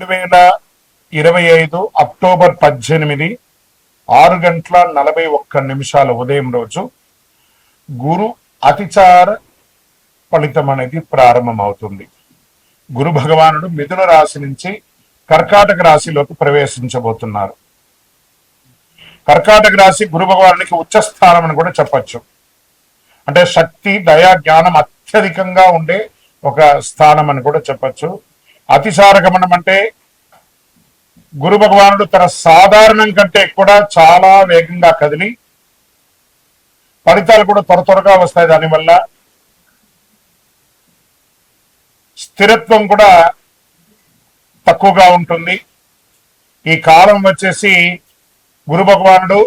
రెండు వేల ఇరవై ఐదు అక్టోబర్ పద్దెనిమిది ఆరు గంటల నలభై ఒక్క నిమిషాల ఉదయం రోజు గురు అతిచార ఫలితం అనేది ప్రారంభమవుతుంది. గురు భగవానుడు మిథున రాశి నుంచి కర్కాటక రాశిలోకి ప్రవేశించబోతున్నారు. కర్కాటక రాశి గురు భగవానునికి ఉచ్చస్థానం అని కూడా చెప్పచ్చు. అంటే శక్తి దయా జ్ఞానం అత్యధికంగా ఉండే ఒక స్థానం అని కూడా చెప్పచ్చు. అతిసార గమనం అంటే గురు భగవానుడు తన సాధారణం కంటే కూడా చాలా వేగంగా కదిలి ఫలితాలు కూడా త్వర త్వరగా వస్తాయి. దానివల్ల స్థిరత్వం కూడా తక్కువగా ఉంటుంది. ఈ కాలం వచ్చేసి గురు భగవానుడు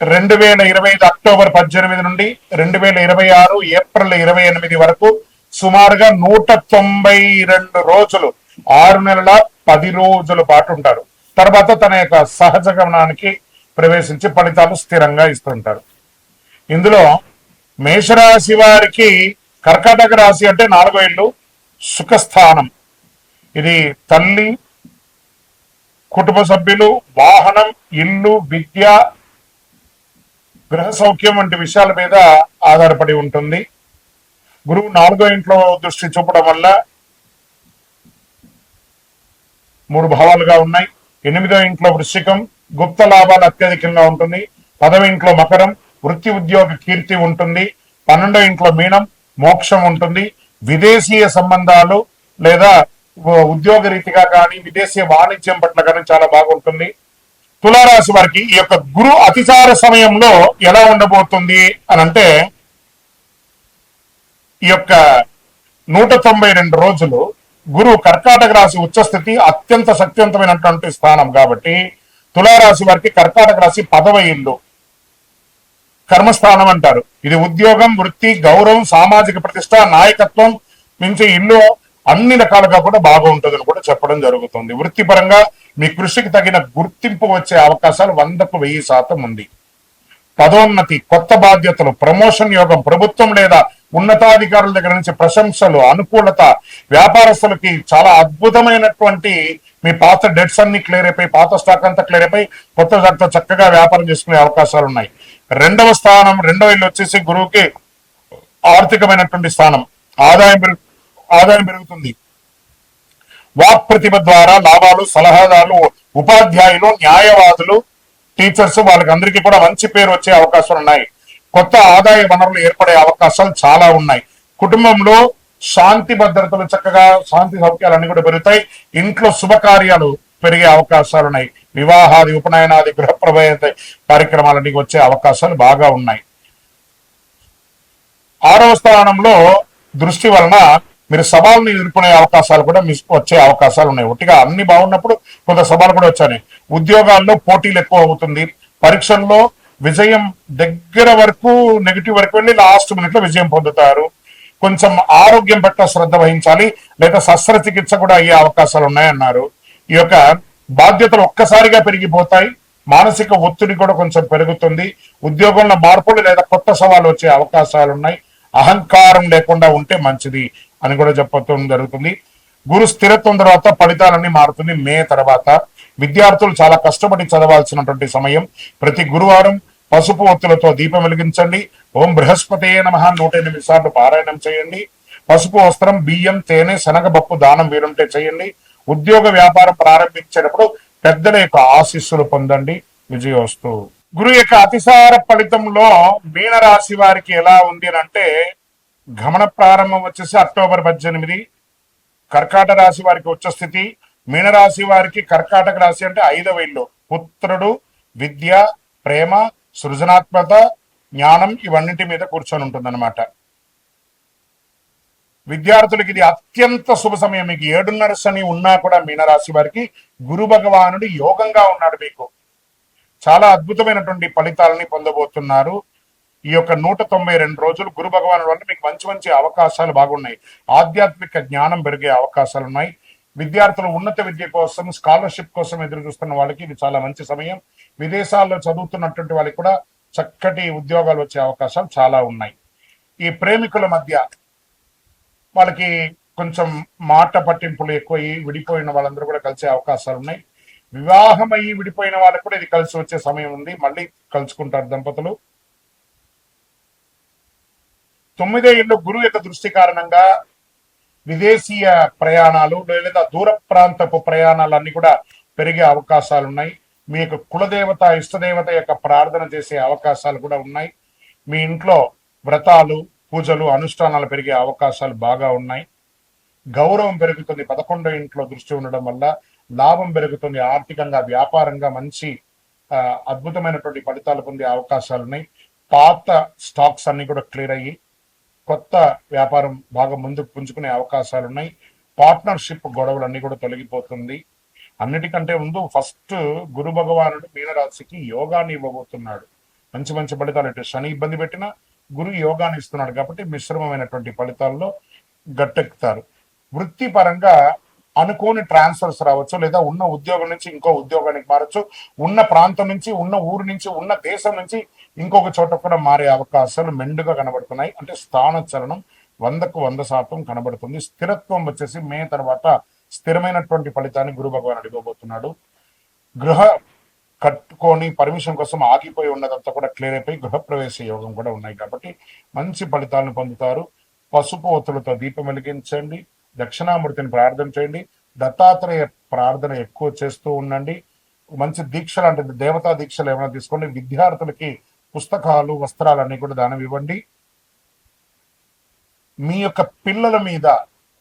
రెండు వేల ఇరవై ఐదు అక్టోబర్ పద్దెనిమిది నుండి రెండు వేల ఇరవై ఆరు ఏప్రిల్ ఇరవై ఎనిమిది వరకు సుమారుగా నూట తొంభై రెండు రోజులు ఆరు నెలల పది రోజుల పాటు ఉంటారు. తర్వాత తన యొక్క సహజ గమనానికి ప్రవేశించి ఫలితాలు స్థిరంగా ఇస్తుంటారు. ఇందులో మేషరాశి వారికి కర్కాటక రాశి అంటే నాలుగో ఇల్లు సుఖస్థానం. ఇది తల్లి కుటుంబ సభ్యులు వాహనం ఇల్లు విద్య గృహ సౌఖ్యం వంటి విషయాల మీద ఆధారపడి ఉంటుంది. గురువు నాలుగో ఇంట్లో దృష్టి చూపడం వల్ల మూడు భావాలుగా ఉన్నాయి. ఎనిమిదో ఇంట్లో వృశ్చికం గుప్త లాభాలు అత్యధికంగా ఉంటుంది. పదవ ఇంట్లో మకరం వృత్తి ఉద్యోగ కీర్తి ఉంటుంది. పన్నెండో ఇంట్లో మీనం మోక్షం ఉంటుంది. విదేశీయ సంబంధాలు లేదా ఉద్యోగ రీతిగా కానీ విదేశీయ వాణిజ్యం పట్ల కానీ చాలా బాగుంటుంది. తులారాశి వారికి ఈ యొక్క గురు అతిచార సమయంలో ఎలా ఉండబోతుంది అని అంటే ఈ యొక్క నూట తొంభై రెండు రోజులు గురు కర్కాటక రాశి ఉచ్చస్థితి అత్యంత శక్తివంతమైనటువంటి స్థానం కాబట్టి తులారాశి వారికి కర్కాటక రాశి పదవ ఇల్లు. కర్మస్థానం అంటారు. ఇది ఉద్యోగం వృత్తి గౌరవం సామాజిక ప్రతిష్ట నాయకత్వం నుంచి ఇల్లు అన్ని రకాలుగా కూడా బాగుంటుందని కూడా చెప్పడం జరుగుతుంది. వృత్తిపరంగా మీ కృషికి తగిన గుర్తింపు వచ్చే అవకాశాలు వందకు వెయ్యి శాతం ఉంది. పదోన్నతి కొత్త బాధ్యతలు ప్రమోషన్ యోగం ప్రభుత్వం లేదా ఉన్నతాధికారుల దగ్గర నుంచి ప్రశంసలు అనుకూలత వ్యాపారస్తులకి చాలా అద్భుతమైనటువంటి మీ పాత డెట్స్ అన్ని క్లియర్ అయిపోయి పాత స్టాక్ అంతా క్లియర్ అయిపోయి కొత్త స్టాక్తో చక్కగా వ్యాపారం చేసుకునే అవకాశాలు ఉన్నాయి. రెండవ స్థానం రెండవ ఇల్లు వచ్చేసి గురువుకి ఆర్థికమైనటువంటి స్థానం. ఆదాయం పెరుగు ఆదాయం పెరుగుతుంది. వాక్ ప్రతిభ ద్వారా లాభాలు సలహాదారులు ఉపాధ్యాయులు న్యాయవాదులు టీచర్స్ వాళ్ళకి అందరికీ కూడా మంచి పేరు వచ్చే అవకాశాలు ఉన్నాయి. కొత్త ఆదాయ వనరులు ఏర్పడే అవకాశాలు చాలా ఉన్నాయి. కుటుంబంలో శాంతి భద్రతలు చక్కగా శాంతి సౌఖ్యాలు అన్ని కూడా పెరుగుతాయి. ఇంట్లో శుభకార్యాలు పెరిగే అవకాశాలు ఉన్నాయి. వివాహాది ఉపనయనాది గృహప్రవేశ కార్యక్రమాలన్నీ వచ్చే అవకాశాలు బాగా ఉన్నాయి. ఆరవ స్థానంలో దృష్టి వలన మీరు సవాళ్ళని ఎదుర్కొనే అవకాశాలు కూడా మిస్ వచ్చే అవకాశాలు ఉన్నాయి. ఒట్టిగా అన్ని బాగున్నప్పుడు కొంత సవాలు కూడా వచ్చాయి. ఉద్యోగాల్లో పోటీలు ఎక్కువ అవుతుంది. పరీక్షల్లో విజయం దగ్గర వరకు నెగిటివ్ వరకు వెళ్ళి లాస్ట్ మినిట్లో విజయం పొందుతారు. కొంచెం ఆరోగ్యం పట్ల శ్రద్ధ వహించాలి. లేదా శస్త్రచికిత్స కూడా అయ్యే అవకాశాలు ఉన్నాయన్నారు. ఈ యొక్క బాధ్యతలు ఒక్కసారిగా పెరిగిపోతాయి. మానసిక ఒత్తిడి కూడా కొంచెం పెరుగుతుంది. ఉద్యోగంలో మార్పులు లేదా కొత్త సవాలు వచ్చే అవకాశాలు ఉన్నాయి. అహంకారం లేకుండా ఉంటే మంచిది. అని కూడా చెప్పడం జరుగుతుంది. గురు స్థిరత్వం తర్వాత ఫలితాలన్నీ మారుతుంది. మే తర్వాత విద్యార్థులు చాలా కష్టపడి చదవాల్సినటువంటి సమయం. ప్రతి గురువారం పసుపు ఒత్తులతో దీపం వెలిగించండి. ఓం బృహస్పతియే నమ. నూట ఎనిమిది సార్లు పారాయణం చేయండి. పసుపు వస్త్రం బియ్యం తేనె శనగపప్పు దానం వీలుంటే చేయండి. ఉద్యోగ వ్యాపారం ప్రారంభించేటప్పుడు పెద్దల యొక్క ఆశీస్సులు పొందండి. విజయోస్తు. గురు యొక్క అతిసార ఫలితంలో మీనరాశి వారికి ఎలా ఉంది అంటే గమన ప్రారంభం వచ్చేసి అక్టోబర్ పద్దెనిమిది. కర్కాట రాశి వారికి ఉచ్చ స్థితి మీనరాశి వారికి కర్కాటక రాశి అంటే ఐదవ ఇల్లు. పుత్రుడు విద్య ప్రేమ సృజనాత్మక జ్ఞానం ఇవన్నింటి మీద కూర్చొని ఉంటుందన్నమాట. విద్యార్థులకి ఇది అత్యంత శుభ సమయం. మీకు ఏడున్నర శని ఉన్నా కూడా మీనరాశి వారికి గురు భగవానుడు యోగంగా ఉన్నాడు మీకు. చాలా అద్భుతమైనటువంటి ఫలితాలని పొందబోతున్నారు. ఈ యొక్క నూట తొంభై రెండు రోజులు గురు భగవానుడు వల్ల మీకు మంచి మంచి అవకాశాలు బాగున్నాయి. ఆధ్యాత్మిక జ్ఞానం పెరిగే అవకాశాలు ఉన్నాయి. విద్యార్థులు ఉన్నత విద్య కోసం స్కాలర్షిప్ కోసం ఎదురు చూస్తున్న వాళ్ళకి ఇది చాలా మంచి సమయం. విదేశాల్లో చదువుతున్నటువంటి వాళ్ళకి కూడా చక్కటి ఉద్యోగాలు వచ్చే అవకాశాలు చాలా ఉన్నాయి. ఈ ప్రేమికుల మధ్య వాళ్ళకి కొంచెం మాట పట్టింపులు ఎక్కువయ్యి విడిపోయిన వాళ్ళందరూ కూడా కలిసే అవకాశాలు ఉన్నాయి. వివాహమయ్యి విడిపోయిన వాళ్ళకు కూడా ఇది కలిసి వచ్చే సమయం ఉంది. మళ్ళీ కలుసుకుంటారు దంపతులు. తొమ్మిదే ఇళ్ళు గురువు యొక్క దృష్టి కారణంగా విదేశీయ ప్రయాణాలు లేదా దూర ప్రాంతపు ప్రయాణాలు అన్ని కూడా పెరిగే అవకాశాలు ఉన్నాయి మీ యొక్క కులదేవత ఇష్టదేవత యొక్క ప్రార్థన చేసే అవకాశాలు కూడా ఉన్నాయి. మీ ఇంట్లో వ్రతాలు పూజలు అనుష్ఠానాలు పెరిగే అవకాశాలు బాగా ఉన్నాయి. గౌరవం పెరుగుతుంది. పదకొండో ఇంట్లో దృష్టి ఉండడం వల్ల లాభం పెరుగుతుంది. ఆర్థికంగా వ్యాపారంగా మంచి అద్భుతమైనటువంటి ఫలితాలు పొందే అవకాశాలు ఉన్నాయి పాత స్టాక్స్ అన్ని కూడా క్లియర్ అయ్యి కొత్త వ్యాపారం బాగా ముందుకు పుంజుకునే అవకాశాలు ఉన్నాయి పార్ట్నర్షిప్ గొడవలు అన్ని కూడా తొలగిపోతుంది. అన్నిటికంటే ముందు ఫస్ట్ గురు భగవానుడు మీనరాశికి యోగాన్ని ఇవ్వబోతున్నాడు. మంచి మంచి ఫలితాలు అంటే శని ఇబ్బంది పెట్టినా గురు యోగాన్ని ఇస్తున్నాడు కాబట్టి మిశ్రమమైనటువంటి ఫలితాల్లో గట్టెక్కుతారు. వృత్తిపరంగా అనుకోని ట్రాన్స్ఫర్స్ రావచ్చు లేదా ఉన్న ఉద్యోగం నుంచి ఇంకో ఉద్యోగానికి మారచ్చు. ఉన్న ప్రాంతం నుంచి ఉన్న ఊరు నుంచి ఉన్న దేశం నుంచి ఇంకొక చోట కూడా మారే అవకాశాలు మెండుగా కనబడుతున్నాయి. అంటే స్థాన చలనం వందకు వంద శాతం కనబడుతుంది. స్థిరత్వం వచ్చేసి మే తర్వాత స్థిరమైనటువంటి ఫలితాన్ని గురు భగవాన్ అడిగబోతున్నాడు. గృహ కట్టుకొని పర్మిషన్ కోసం ఆగిపోయి ఉన్నదంతా కూడా క్లియర్ అయిపోయి గృహప్రవేశ యోగం కూడా ఉన్నాయి కాబట్టి మంచి ఫలితాలను పొందుతారు. పసుపు ఒత్తులతో దీపం వెలిగించండి. దక్షిణామూర్తిని ప్రార్థన చేయండి. దత్తాత్రేయ ప్రార్థన ఎక్కువ చేస్తూ ఉండండి. మంచి దీక్ష లాంటిది దేవతా దీక్షలు ఏమైనా తీసుకోండి. విద్యార్థులకి పుస్తకాలు వస్త్రాలన్నీ కూడా దానం ఇవ్వండి. మీ యొక్క పిల్లల మీద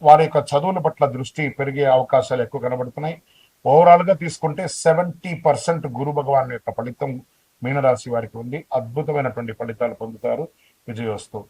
వారి యొక్క చదువుల పట్ల దృష్టి పెరిగే అవకాశాలు ఎక్కువ కనబడుతున్నాయి. ఓవరాల్గా తీసుకుంటే సెవెంటీ పర్సెంట్ గురు భగవాన్ యొక్క ఫలితం మీనరాశి వారికి ఉంది. అద్భుతమైనటువంటి ఫలితాలు పొందుతారు. విజయోస్తు